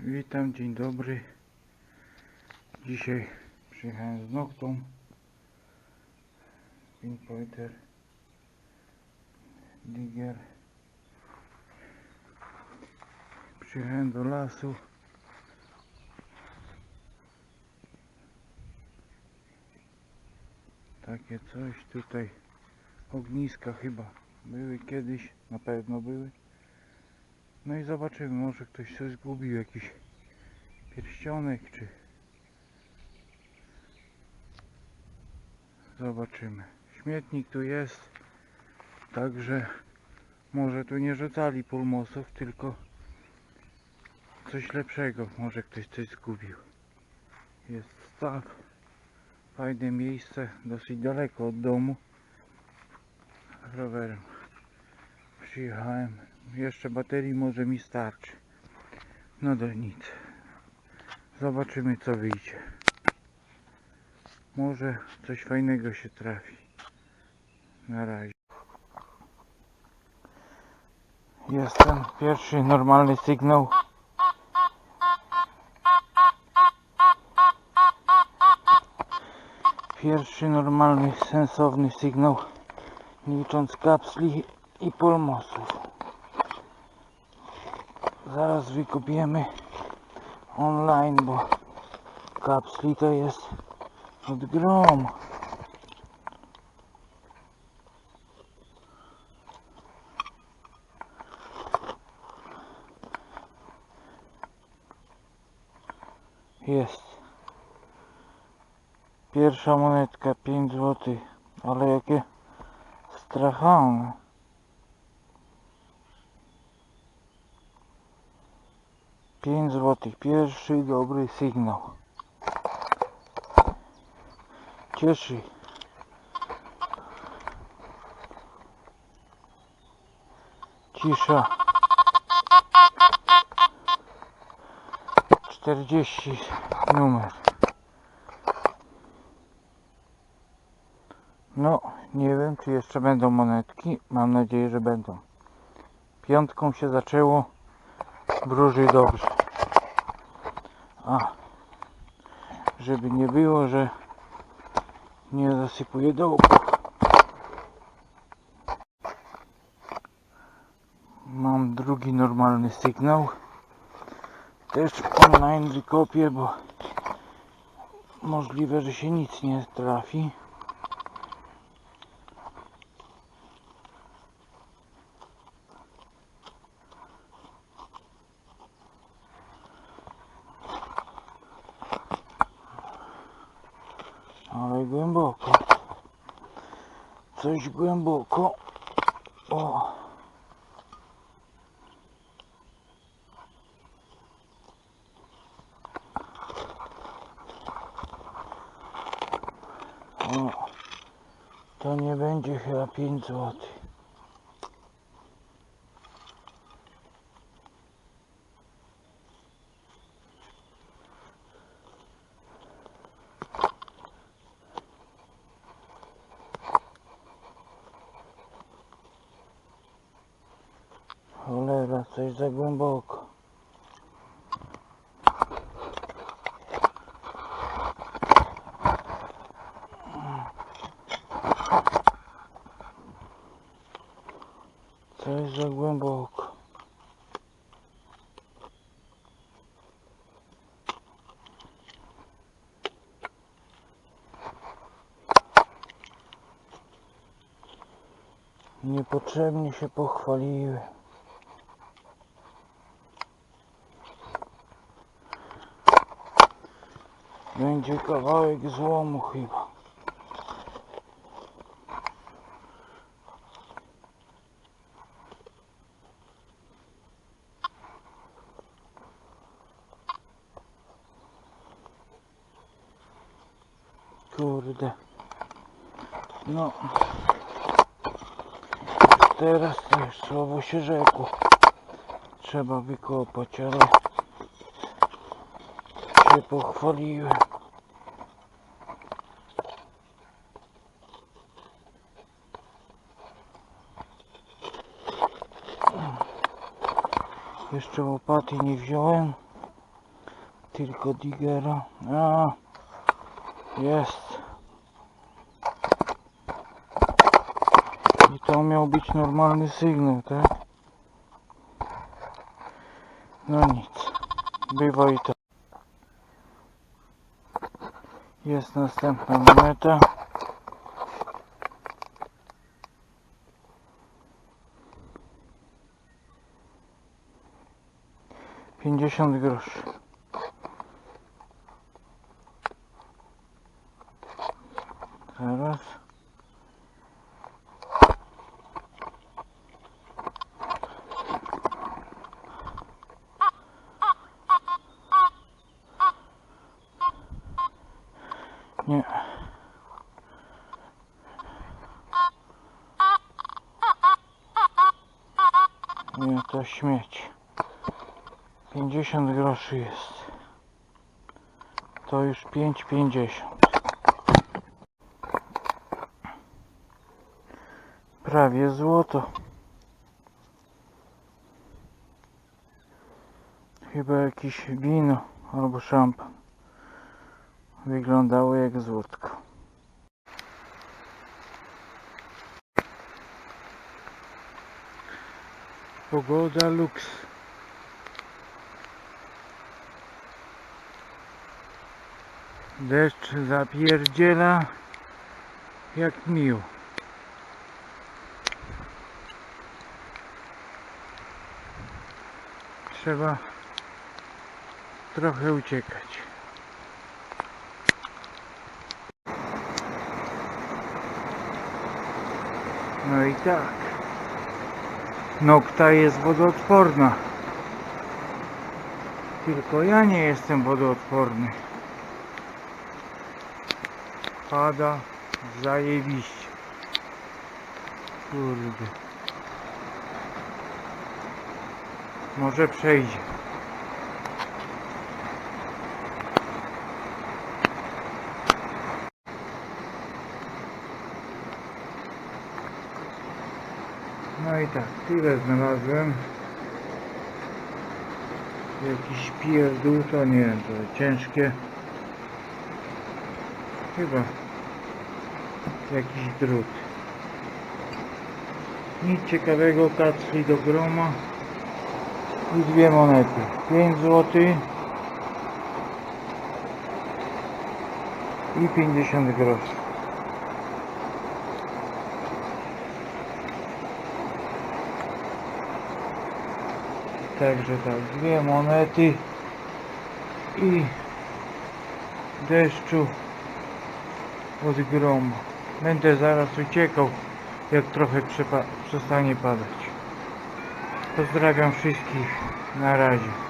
Witam, dzień dobry. Dzisiaj przyjechałem z Noktą. Pinpointer. Digger. Przyjechałem do lasu. Takie coś tutaj. Ogniska chyba były kiedyś, na pewno były. No i zobaczymy, może ktoś coś zgubił, jakiś pierścionek, czy... Zobaczymy. Śmietnik tu jest, także może tu nie rzucali pulmosów, tylko coś lepszego. Może ktoś coś zgubił. Jest staw. Fajne miejsce, dosyć daleko od domu. Rowerem przyjechałem. Jeszcze baterii może mi starczy. No do nic. Zobaczymy co wyjdzie. Może coś fajnego się trafi. Na razie. Jest ten pierwszy normalny sygnał. Pierwszy normalny, sensowny sygnał. Licząc kapsli i polmosów. Zaraz wykupiemy online, bo kapsli to jest od grom. Jest. Pierwsza monetka 5 zł, ale jakie strachane. Pięć złotych. Pierwszy dobry sygnał. Cieszy. Cisza. Czterdzieści numer. No, nie wiem czy jeszcze będą monetki. Mam nadzieję, że będą. Piątką się zaczęło. Wróży dobrze. A, żeby nie było, że nie zasypuje dołu. Mam drugi normalny sygnał. Też online wykopię, bo możliwe, że się nic nie trafi. Ale głęboko. Coś głęboko. O. O. To nie będzie chyba 5 zł. Coś za głęboko. Coś za głęboko. Niepotrzebnie się pochwaliłem. Będzie kawałek złomu chyba. Kurde. No. Teraz to już słabo się rzekło. Trzeba wykopać, ale się pochwaliłem. Jeszcze łopaty nie wziąłem. tylko digera. A, jest. I to miał być normalny sygnał, tak? No nic. Bywa i to. Jest następna moneta. Pięćdziesiąt groszy. Teraz. Nie. Nie, to śmieć. 50 groszy jest. To już 5,50. Prawie złoto. Chyba jakieś wino albo szampan. Wyglądało jak złotko. Pogoda luks. Deszcz zapierdziela jak miło. Trzeba trochę uciekać. No i tak. Nokta jest wodoodporna. Tylko ja nie jestem wodoodporny. Pada zajebiście. Kurde. Może przejdzie. No i tak, tyle znalazłem. Jakiś pierdół, to nie to ciężkie. Chyba jakiś drut. Nic ciekawego, kacli do groma i dwie monety. 5 zł i 50 groszy. Także tak, dwie monety i deszczu od groma. Będę zaraz uciekał, jak trochę przestanie padać. Pozdrawiam wszystkich. Na razie.